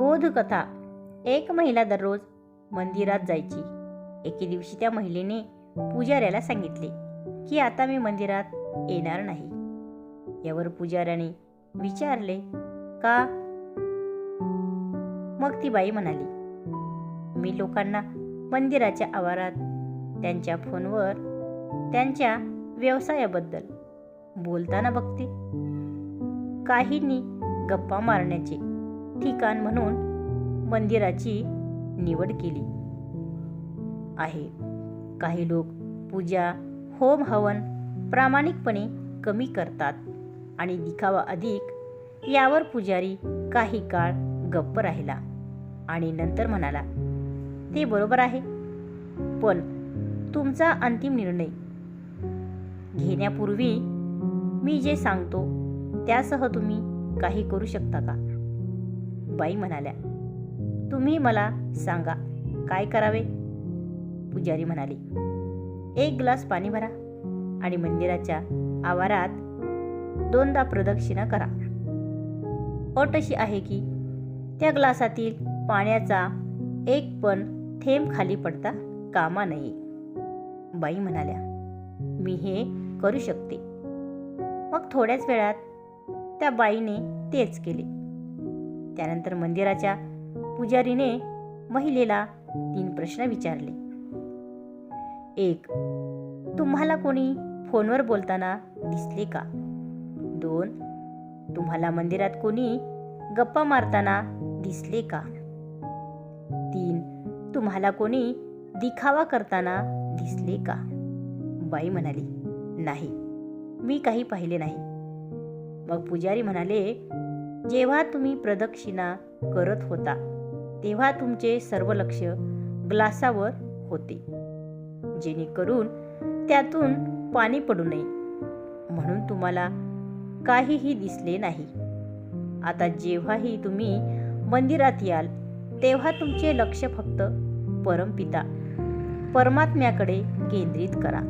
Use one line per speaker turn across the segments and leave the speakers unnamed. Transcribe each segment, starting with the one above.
बोधकथा. एक महिला दररोज मंदिरात जायची. एके दिवशी त्या महिलेने पुजाऱ्याला सांगितले की आता मी मंदिरात येणार नाही. यावर पुजाऱ्याने विचारले का? मग ती बाई म्हणाली मी लोकांना मंदिराच्या आवारात त्यांच्या फोनवर त्यांच्या व्यवसायाबद्दल बोलताना बघते. काहींनी गप्पा मारण्याचे ठिकाण म्हणून मंदिराची निवड केली. आहे. काही लोक पूजा होम हवन प्रामाणिकपणे कमी करतात आणि दिखावा अधिक. यावर पुजारी काही काळ गप्प राहिला आणि नंतर म्हणाला ते बरोबर आहे. पण तुमचा अंतिम निर्णय घेण्यापूर्वी मी जे सांगतो त्यासह तुम्ही काही करू शकता का? बाई म्हणाल्या तुम्ही मला सांगा काय करावे? पुजारी म्हणाले एक ग्लास पाणी भरा आणि मंदिराच्या आवारात दोनदा प्रदक्षिणा करा. अट अशी आहे की त्या ग्लासातील पाण्याचा एक पण थेंब खाली पडता कामा नये. बाई म्हणाल्या मी हे करू शकते. मग थोड्याच वेळात त्या बाईने तेच केले. त्यानंतर मंदिराच्या पुजारीने महिलेला तीन प्रश्न विचारले. एक तुम्हाला कोणी फोनवर बोलताना दिसले का? दोन तुम्हाला मंदिरात कोणी गप्पा मारताना दिसले का? तीन तुम्हाला कोणी दिखावा करताना दिसले का? बाई म्हणाली नाही मी काही पाहिले नाही. मग पुजारी म्हणाले जेव्हा तुम्ही प्रदक्षिणा करत होता तेव्हा तुमचे सर्व लक्ष ग्लासावर होते. जेणेकरून त्यातून पाणी पडू नये. म्हणून तुम्हाला काहीही दिसले नाही. आता जेव्हाही तुम्ही मंदिरात याल तेव्हा तुमचे लक्ष फक्त परमपिता परमात्म्याकडे केंद्रित करा.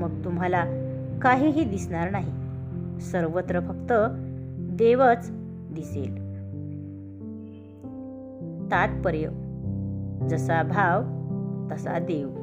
मग तुम्हाला काहीही दिसणार नाही. सर्वत्र फक्त देवच दिसेल. तात्पर्य जसा भाव तसा देव.